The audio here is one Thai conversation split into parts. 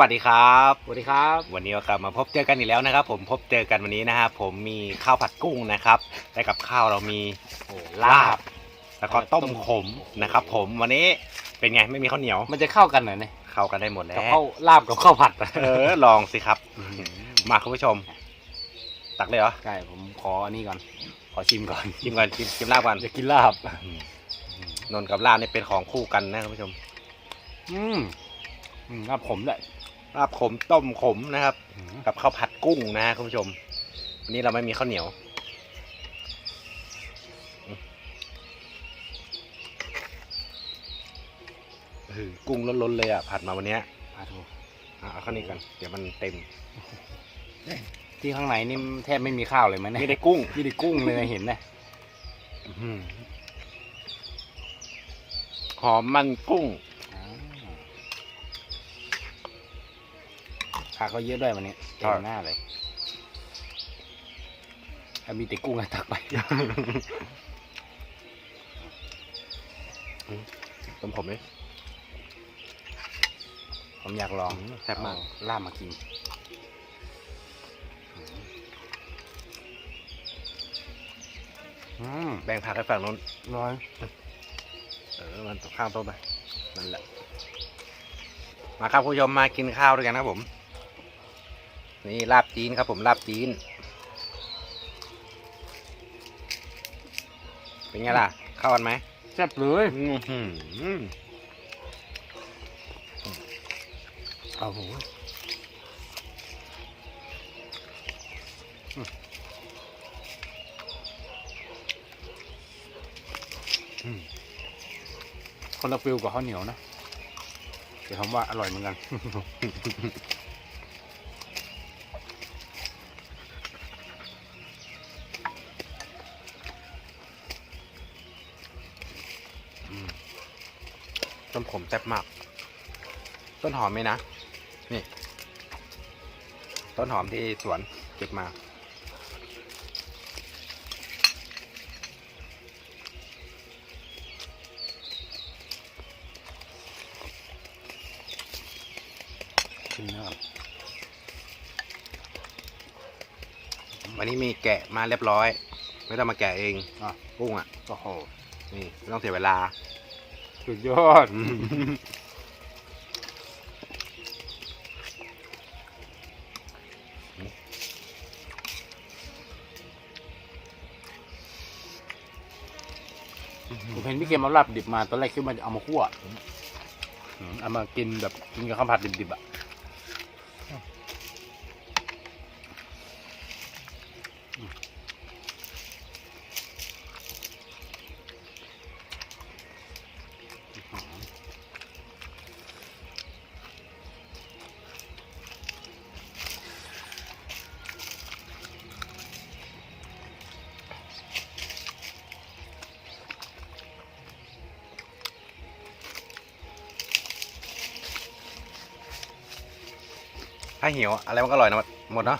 วัสดีครับสวัสดีครับ วันนี้ก็กลับมาพบเจอกันอีกแล้วนะครับ ผมพบเจอกันวันนี้นะครับผมมีข้าวผัดกุ้งนะครับและกับข้าวเรามีโอ้ลาบ แล้วก็ต้มขมนะครับ ผมวันนี้เป็นไงไม่มีข้าวเหนียว มันจะเข้ากันหน่อยเนี่ยเข้ากันได้หมดแล้กับวข้าวลาบกับข้าวผัดเออลองสิครับมาคุณผู้ชม ตักเลยเหรอใช่ผมขออันนี้ก่อน ขอชิมก่อนชิมก่อนชิมชิมลาบก่อนจะกินลาบนนท์กับลาบนี่เป็นของคู่กันนะคุณผู้ชม อืมอืมลาบขมด้วย ลาบขมต้มขมนะครับอืมกับข้าวผัดกุ้งนะฮะคุณผู้ชม วันนี้เราไม่มีข้าวเหนียวเออกุ้งล้นๆเลยอะ ผัดมาวันเนี้ยปลาทูอะเอาข้าวนี้ก่อนเดี๋ยวมันเต็ม ที่ข้างในนี่แทบไม่มีข้าวเลยมั้ยเนี่ยไม่ได้กุ้งมีแต่กุ้งเลยนะเห็นนะอื้อหือหอมมันกุ้ง อ่าผักก็เยอะด้วยวันนี้เต็มหน้าเลยถ้ามีแต่กุ้งก็ตักไปต้มผมไหมผมอยากลองแซ่บมากเอลาบมากินอืมแบ่งผักให้ฝั่งนู้นร้อย เออ มันตกข้างโต๊ะไป นั่นแหละ มาครับคุณผู้ชมมากินข้าวด้วยกันครับผม นี่ลาบจีนครับผมลาบจีน เป็นไงล่ะ เข้ากันไหมแซ่บเลยอื้อหือโอ้โหคนละฟิลกับข้าวเหนียวนะแต่คำว่าอร่อยเหมือนกัน ต้นผมแซ่บมาก ต้นหอมไหมนะ นี่ ต้นหอมที่สวนเก็บมาขึ้นเนื้อวันนี้มีแกะมาเรียบร้อย ไม่ต้องมาแกะเองอะกุ้งอะ โอ้โห นี่ไม่ต้องเสียเวลา สุดยอด ผมเห็นพี่เกมเอาลาบดิบมา ตอนแรกคิดว่าจะเอามาคั่วอืมเอามากินแบบกินกับข้าวผัดดิบๆอะ ถ้าหิวอะไรมันก็อร่อยนะหมดเนาะ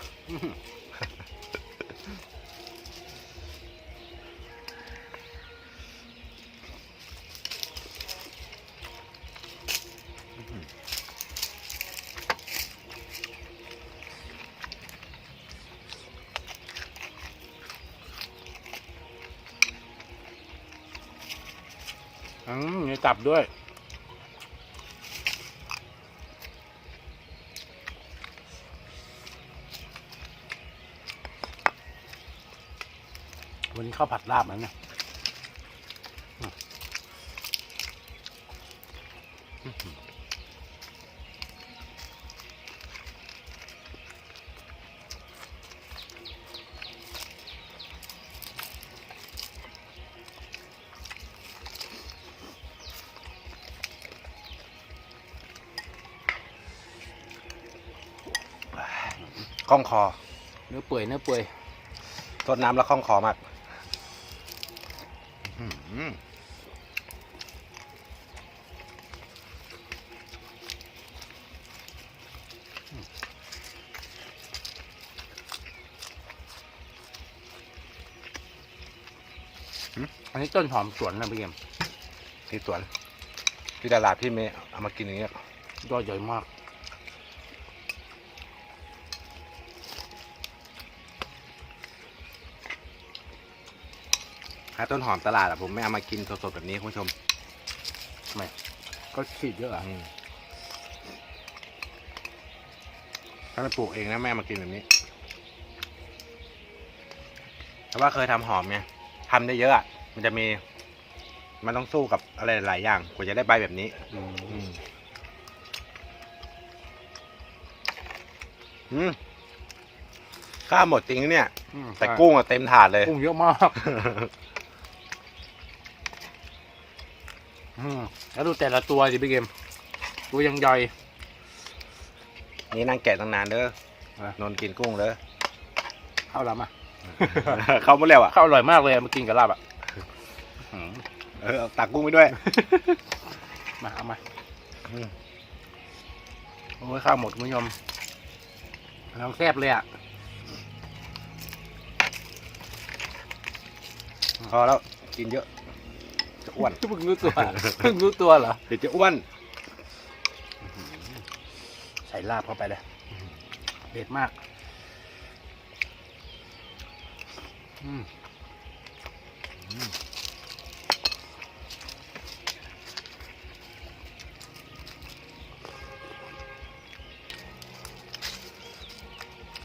อืมมีตับด้วย ข้าวผัดลาบแล้วเนี่ยคล่องคอ เนื้อเปื่อยเนื้อเปื่อยทดน้ำแล้วคล่องคอมาก อื้อหืออันนี้ต้นหอมสวนนะพี่เกมที่สวนที่ตลาดที่เมย์เอามากินอย่างเงี้ยยอดใหญ่มาก ถ้าต้นหอมตลาดอะผมไม่เอามากินสดๆแบบนี้คุณผู้ชมก็ฉีดเยอะอะอืมถ้าไปปลูกเองนะแม่เอามากินแบบนี้แต่ว่าเคยทำหอมไงทำได้เยอะอะมันจะมี มันต้องสู้กับอะไรหลายอย่างกว่าจะได้ใบแบบนี้ อืมอืมอืมข้าวหมดจริงนะเนี่ยอืมแต่กุ้งอะเต็มถาดเลย กุ้งเยอะมาก อืมแล้วดูแต่ละตัวสิพี่เกม ตัวยังใหญ่ นี่นั่งแกะตั้งนานเด้ออะนนกินกุ้งเด้อข้าวลำอะ เขาหมดแล้วอะข้าวอร่อยมากเลยอะมากินกับลาบอะอืมเออเอาตักกุ้งไปด้วย มาเอามาอืมโอ้ยข้าวหมดคุณผู้ชมน้ำแซ่บเลยอะ พอแล้วกินเยอะ จะอ้วนเพิ่งรู้ตัวเพิ่งรู้ตัวเหรอเดี๋ยวจะอ้วนใส่ลาบเข้าไปเลยเด็ดมากอืม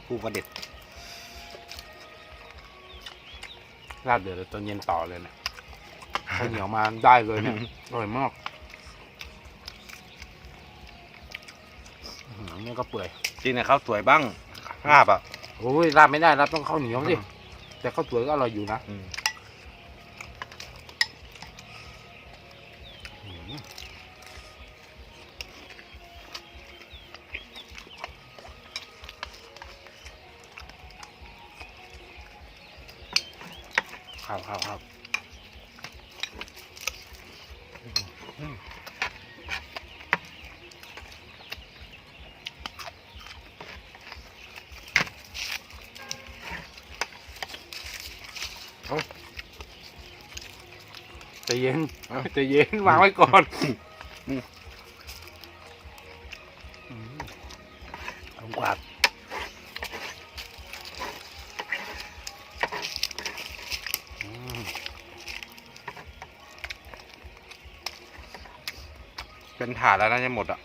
กุ้งก็เด็ดลาบเดี๋ยวตอนเย็นต่อเลยเนี่ย ข้าวเหนียวมาได้เลยเนี่ยอร่อยมากอื้อหือนี่ก็เปื่อยกินกับข้าวสวยบ้างภาพอะ โอ้ยลาบไม่ได้ลาบต้องข้าวเหนียวสิอืมแต่ข้าวสวยก็อร่อยอยู่นะอืมครับครับครับ ใจเย็นใจเย็นวางไว้ก่อนอืม เป็นถาดแล้วน่าจะหมดอะ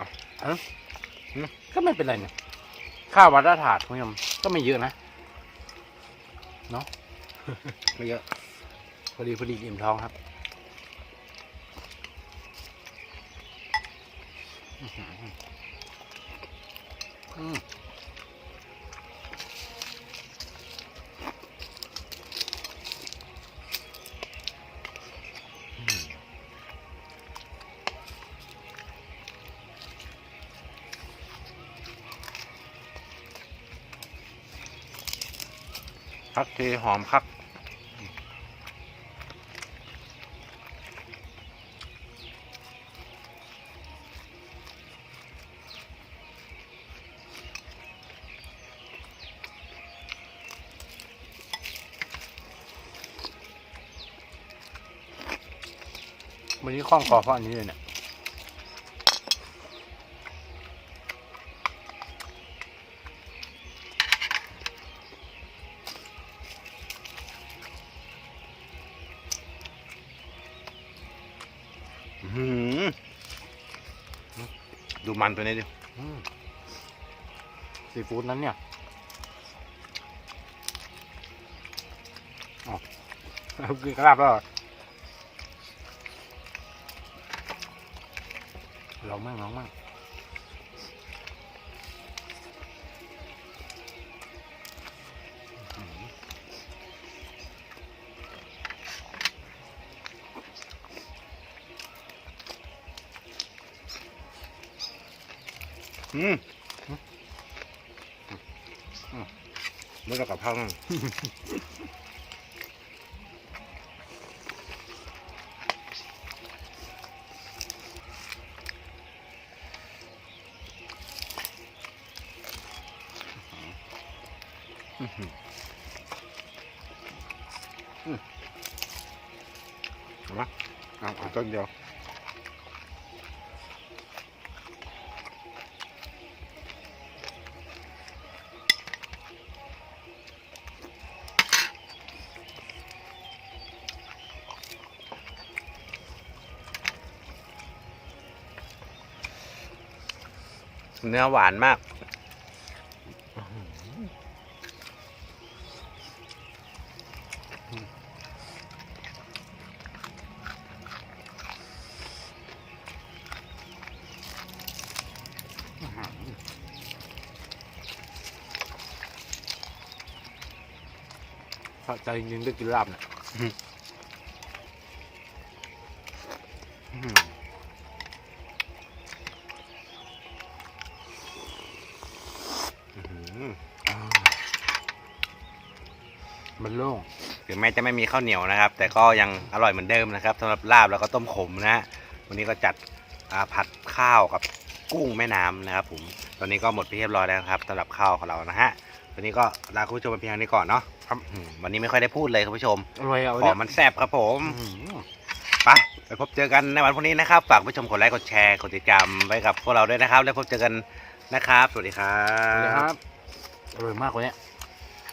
ก็ไม่เป็นไรเนี่ยข้าววัดละถาดคุณผู้ชมก็ไม่เยอะนะไม่เยอะพอดีพอดีอิ่มท้องครับอื้อหืออืม พักทีหอมคักวันนี้คล่องคอเพราะอันนี้เลยเนี่ย ดูมันตัวนี้ดิซีฟู้ดนั้นเนี่ยอ๋อกินกระลาบแล้วเหรอลองมั่งลองมั่ง อืมไม่ต้องกับข้าวนั่งอื้อหืออืมเอามาเอาเอาต้นเดียว เนื้อหวานมากสะใจจริงๆได้กินลาบเนี่ย มันโล่งถึงแม้จะไม่มีข้าวเหนียวนะครับ แต่ก็ยังอร่อยเหมือนเดิมนะครับสำหรับลาบแล้วก็ต้มขมนะฮะวันนี้ก็จัดอ่าผัดข้าวกับกุ้งแม่น้ำนะครับผมตอนนี้ก็หมดไปเรียบร้อยแล้วนะครับสำหรับข้าวของเรานะฮะวันนี้ก็ลาคุณผู้ชมไปเพียงเท่านี้ก่อนเนาะครับอืมวันนี้ไม่ค่อยได้พูดเลยคุณผู้ชม อร่อยอะขเนี่อยมันแซ่บครับผมอื้อหือไปไปพบเจอกันในวันพรุ่งนี้นะครับ ฝากผู้ชมกดไลค์ กดแชร์ กดติดตามไว้กับพวกเราด้วยนะครับ แล้วพบเจอกันนะครับ สวัสดีครัสวัสดีบครับอร่อยมากกว่านี้อ